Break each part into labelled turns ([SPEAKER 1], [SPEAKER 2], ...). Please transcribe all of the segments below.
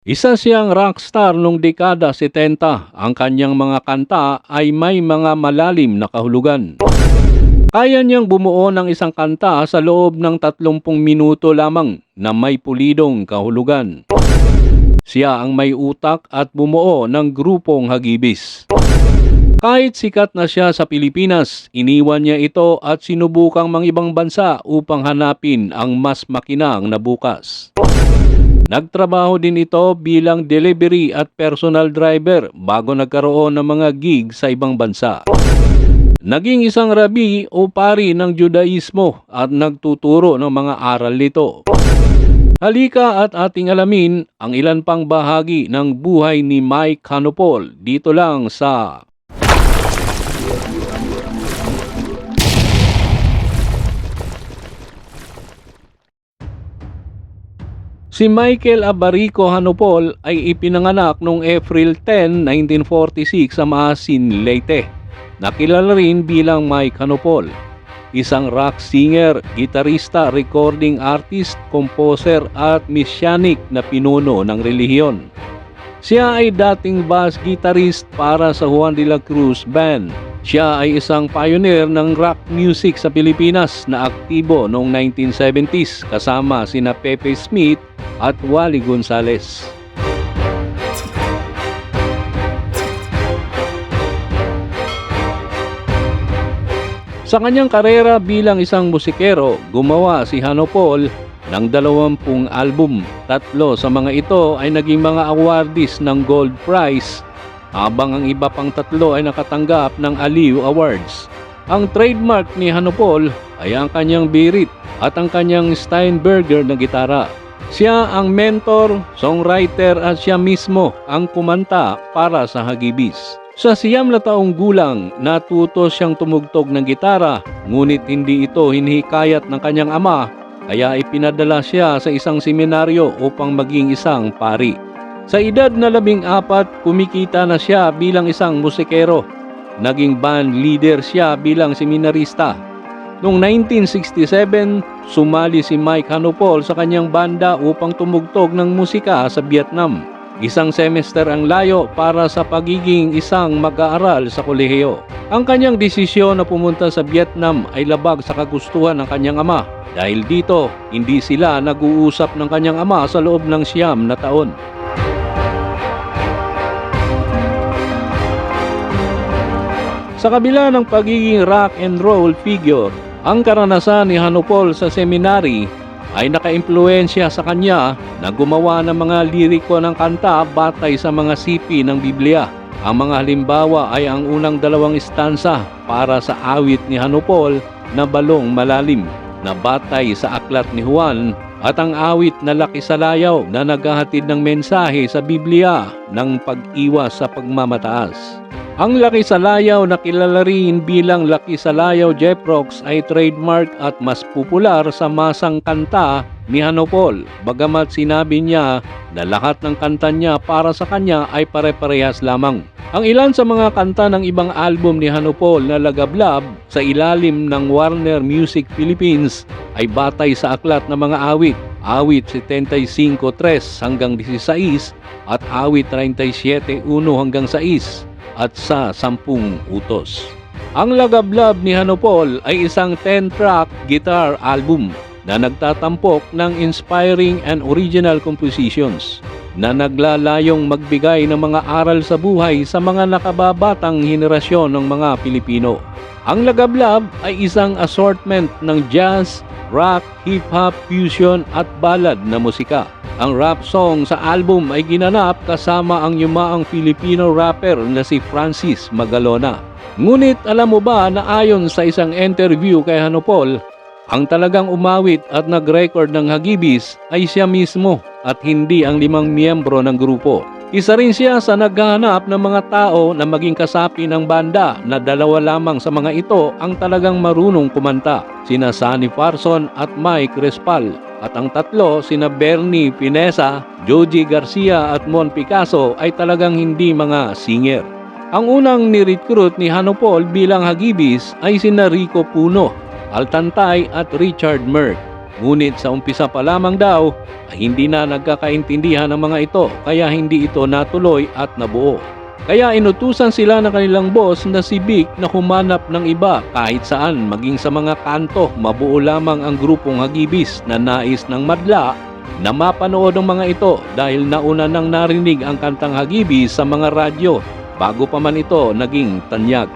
[SPEAKER 1] Isa siyang rockstar nung dekada 70. Ang kanyang mga kanta ay may mga malalim na kahulugan. Kaya niyang bumuo ng isang kanta sa loob ng 30 minuto lamang na may pulidong kahulugan. Siya ang may utak at bumuo ng grupong Hagibis. Kahit sikat na siya sa Pilipinas, iniwan niya ito at sinubukang mang ibang bansa upang hanapin ang mas makinang na bukas. Nagtrabaho din ito bilang delivery at personal driver bago nagkaroon ng mga gig sa ibang bansa. Naging isang rabi o pari ng Judaismo at nagtuturo ng mga aral nito. Halika at ating alamin ang ilan pang bahagi ng buhay ni Mike Hanopol dito lang sa Si Michael Abarico Hanopol ay ipinanganak noong April 10, 1946 sa Maasin, Leyte. Nakilala rin bilang Mike Hanopol. Isang rock singer, gitarista, recording artist, composer at messianic na pinuno ng relihiyon. Siya ay dating bass guitarist para sa Juan de la Cruz Band. Siya ay isang pioneer ng rock music sa Pilipinas na aktibo noong 1970s kasama sina Pepe Smith at Wally Gonzales. Sa kanyang karera bilang isang musikero, gumawa si Hano Paul ng dalawampung album. Tatlo sa mga ito ay naging mga awardees ng Gold Prize, habang ang iba pang tatlo ay nakatanggap ng Aliw Awards. Ang trademark ni Hano Paul ay ang kanyang birit at ang kanyang Steinberger na gitara. Siya ang mentor, songwriter at siya mismo ang kumanta para sa Hagibis. Sa siyam na taong gulang, natuto siyang tumugtog ng gitara, ngunit hindi ito hinihikayat ng kanyang ama, kaya ipinadala siya sa isang seminaryo upang maging isang pari. Sa edad na labing apat, kumikita na siya bilang isang musikero. Naging band leader siya bilang seminarista. Noong 1967, sumali si Mike Hanopol sa kanyang banda upang tumugtog ng musika sa Vietnam. Isang semester ang layo para sa pagiging isang mag-aaral sa kolehiyo. Ang kanyang desisyon na pumunta sa Vietnam ay labag sa kagustuhan ng kanyang ama. Dahil dito, hindi sila nag-uusap ng kanyang ama sa loob ng siyam na taon. Sa kabila ng pagiging rock and roll figure, ang karanasan ni Hanopol sa seminary ay nakaimpluensya sa kanya na gumawa ng mga liriko ng kanta batay sa mga sipi ng Biblia. Ang mga halimbawa ay ang unang dalawang istansa para sa awit ni Hanopol na Balong Malalim na batay sa aklat ni Juan at ang awit na Laki sa Layaw na naghahatid ng mensahe sa Biblia ng pag-iwas sa pagmamataas. Ang Laki sa Layaw na kilala rin bilang Laki sa Layaw Jeprox ay trademark at mas popular sa masang kanta ni Hanopol. Bagamat sinabi niya na lahat ng kanta niya para sa kanya ay pare-parehas lamang. Ang ilan sa mga kanta ng ibang album ni Hanopol na lagablab sa ilalim ng Warner Music Philippines ay batay sa aklat ng mga awit. Awit 75.3 hanggang 16 at awit 37.1 hanggang 6 at sa sampung utos. Ang Lagablab ni Hanopol ay isang 10-track guitar album na nagtatampok ng inspiring and original compositions na naglalayong magbigay ng mga aral sa buhay sa mga nakababatang henerasyon ng mga Pilipino. Ang Lagablab ay isang assortment ng jazz, rock, hip-hop, fusion at ballad na musika. Ang rap song sa album ay ginanap kasama ang yumaang Filipino rapper na si Francis Magalona. Ngunit alam mo ba na ayon sa isang interview kay Hanopol, ang talagang umawit at nag-record ng Hagibis ay siya mismo at hindi ang limang miyembro ng grupo. Isa rin siya sa naghahanap ng mga tao na maging kasapi ng banda na dalawa lamang sa mga ito ang talagang marunong kumanta, sina Sunny Parson at Mike Respal. At ang tatlo, sina Bernie Pinesa, Joji Garcia at Mon Picasso ay talagang hindi mga singer. Ang unang ni-recruit ni Hanopol bilang Hagibis ay sina Rico Puno, Altantay at Richard Merck. Ngunit sa umpisa pa lamang daw ay hindi na nagkakaintindihan ng mga ito kaya hindi ito natuloy at nabuo. Kaya inutusan sila ng kanilang boss na si Vic na humanap ng iba kahit saan maging sa mga kanto mabuo lamang ang grupong hagibis na nais ng madla na mapanood ng mga ito dahil nauna nang narinig ang kantang hagibis sa mga radyo bago pa man ito naging tanyag.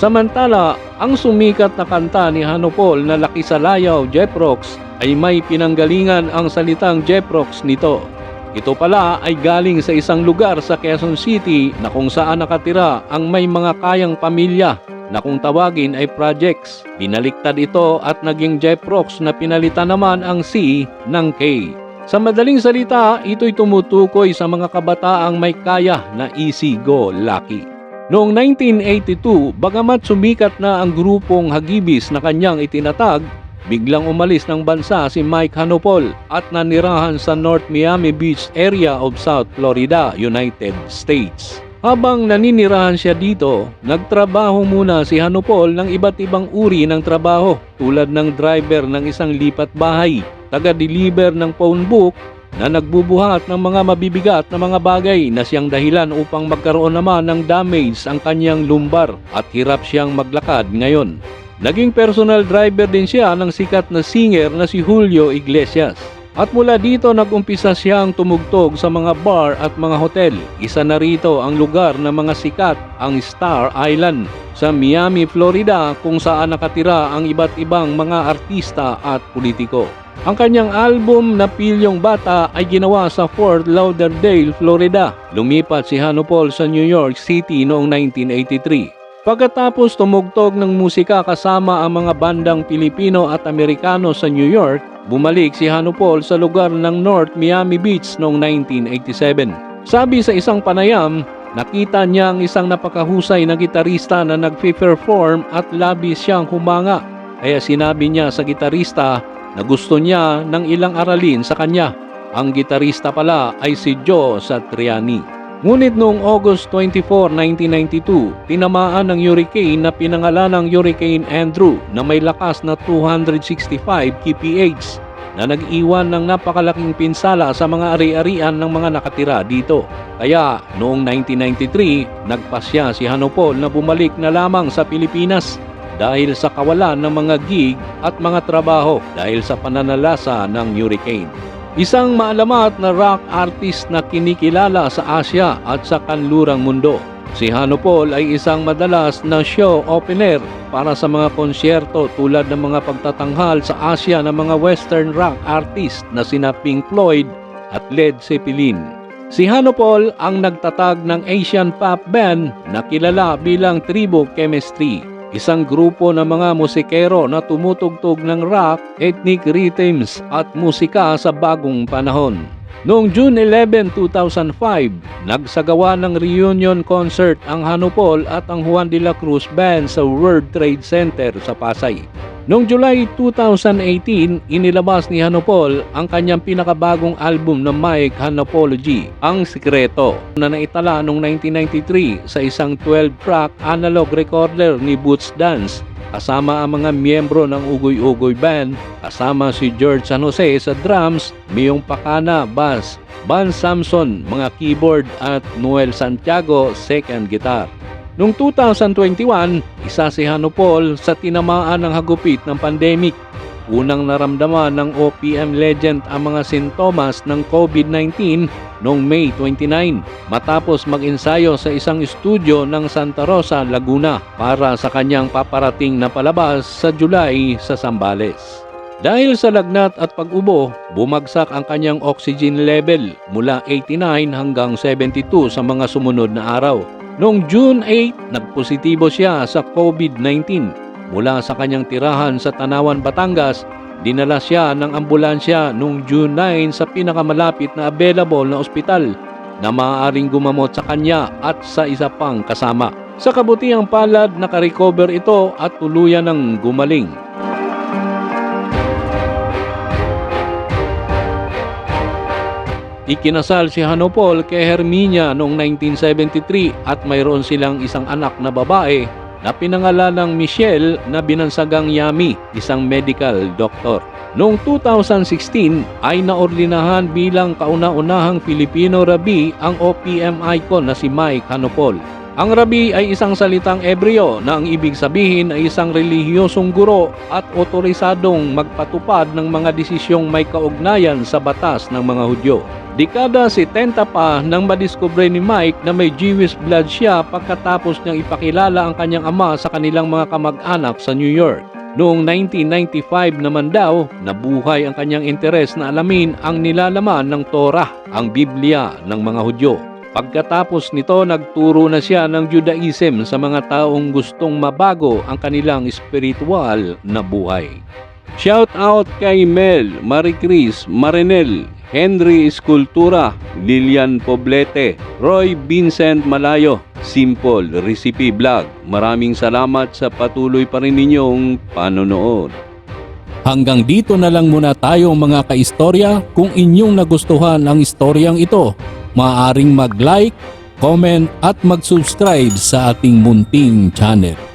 [SPEAKER 1] Samantala, ang sumikat na kanta ni Hanopol na Laki sa Layaw, Jeprox ay may pinanggalingan ang salitang Jeprox nito. Ito pala ay galing sa isang lugar sa Quezon City na kung saan nakatira ang may mga kayang pamilya na kung tawagin ay projects. Binaliktad ito at naging Jeprox na pinalitan naman ang C ng K. Sa madaling salita, ito'y tumutukoy sa mga kabataang may kaya na easy go lucky. Noong 1982, bagamat sumikat na ang grupong Hagibis na kanyang itinatag, biglang umalis ng bansa si Mike Hanopol at nanirahan sa North Miami Beach area of South Florida, United States. Habang naninirahan siya dito, nagtrabaho muna si Hanopol ng iba't ibang uri ng trabaho tulad ng driver ng isang lipat bahay, taga-deliver ng phone book na nagbubuhat ng mga mabibigat na mga bagay na siyang dahilan upang magkaroon naman ng damage ang kanyang lumbar at hirap siyang maglakad ngayon. Naging personal driver din siya ng sikat na singer na si Julio Iglesias. At mula dito nagumpisa siyang tumugtog sa mga bar at mga hotel. Isa na rito ang lugar ng mga sikat, ang Star Island sa Miami, Florida kung saan nakatira ang iba't ibang mga artista at politiko. Ang kanyang album na Pilyong Bata ay ginawa sa Fort Lauderdale, Florida. Lumipat si Hanopol sa New York City noong 1983. Pagkatapos tumugtog ng musika kasama ang mga bandang Pilipino at Amerikano sa New York, bumalik si Hanopol sa lugar ng North Miami Beach noong 1987. Sabi sa isang panayam, nakita niya ang isang napakahusay na gitarista na nagpe-perform at labis siyang humanga. Kaya sinabi niya sa gitarista na gusto niya ng ilang aralin sa kanya. Ang gitarista pala ay si Joe Satriani. Ngunit noong August 24, 1992, tinamaan ng hurricane na pinangalan ng Hurricane Andrew na may lakas na 265 kph na nag-iwan ng napakalaking pinsala sa mga ari-arian ng mga nakatira dito. Kaya noong 1993, nagpasya si Hanopol na bumalik na lamang sa Pilipinas dahil sa kawalan ng mga gig at mga trabaho dahil sa pananalasa ng hurricane. Isang maalamat na rock artist na kinikilala sa Asya at sa kanlurang mundo. Si Hanopol ay isang madalas na show opener para sa mga konsyerto tulad ng mga pagtatanghal sa Asya ng mga western rock artist na sina Pink Floyd at Led Zeppelin. Si Hanopol ang nagtatag ng Asian pop band na kilala bilang Tribo Chemistry isang grupo ng mga musikero na tumutugtog ng rock, ethnic rhythms at musika sa bagong panahon. Noong June 11, 2005, nagsagawa ng reunion concert ang Hanupol at ang Juan de la Cruz Band sa World Trade Center sa Pasay. Noong July 2018, inilabas ni Hanopol ang kanyang pinakabagong album na Mike Hanopology, Ang Sikreto, na naitala noong 1993 sa isang 12-track analog recorder ni Boots Dance kasama ang mga miyembro ng Ugoy Ugoy Band, kasama si George San Jose sa drums, Miyong Pakana bass, Van Samson mga keyboard at Noel Santiago second guitar. Noong 2021, isa si Hanopol sa tinamaan ng hagupit ng pandemic. Unang naramdaman ng OPM legend ang mga sintomas ng COVID-19 noong May 29 matapos mag-ensayo sa isang studio ng Santa Rosa, Laguna para sa kanyang paparating na palabas sa July sa Sambales. Dahil sa lagnat at pag-ubo, bumagsak ang kanyang oxygen level mula 89 hanggang 72 sa mga sumunod na araw. Noong June 8, nagpositibo siya sa COVID-19. Mula sa kanyang tirahan sa Tanawan, Batangas, dinala siya ng ambulansya noong June 9 sa pinakamalapit na available na ospital na maaaring gumamot sa kanya at sa isa pang kasama. Sa kabutihang palad, nakarecover ito at tuluyan ng gumaling. Ikinasal si Hanopol kay Herminia noong 1973 at mayroon silang isang anak na babae na pinangalan ng Michelle na binansagang Yami, isang medical doctor. Noong 2016 ay naordinahan bilang kauna-unahang Filipino rabi ang OPM icon na si Mike Hanopol. Ang rabi ay isang salitang Ebreo na ang ibig sabihin ay isang relihiyosong guro at otorisadong magpatupad ng mga desisyong may kaugnayan sa batas ng mga Hudyo. Dekada 70 pa nang madiskubre ni Mike na may Jewish blood siya pagkatapos niyang ipakilala ang kanyang ama sa kanilang mga kamag-anak sa New York. Noong 1995 naman daw, nabuhay ang kanyang interes na alamin ang nilalaman ng Torah, ang Biblia ng mga Hudyo. Pagkatapos nito, nagturo na siya ng Judaism sa mga taong gustong mabago ang kanilang spiritual na buhay. Shout out kay Mel, Marie Chris, Marinel, Henry Escultura, Lilian Poblete, Roy Vincent Malayo, Simple Recipe Vlog. Maraming salamat sa patuloy pa rin ninyong panonood. Hanggang dito na lang muna tayo mga kaistorya. Kung inyong nagustuhan ang istoryang ito, maaaring mag-like, comment at mag-subscribe sa ating munting channel.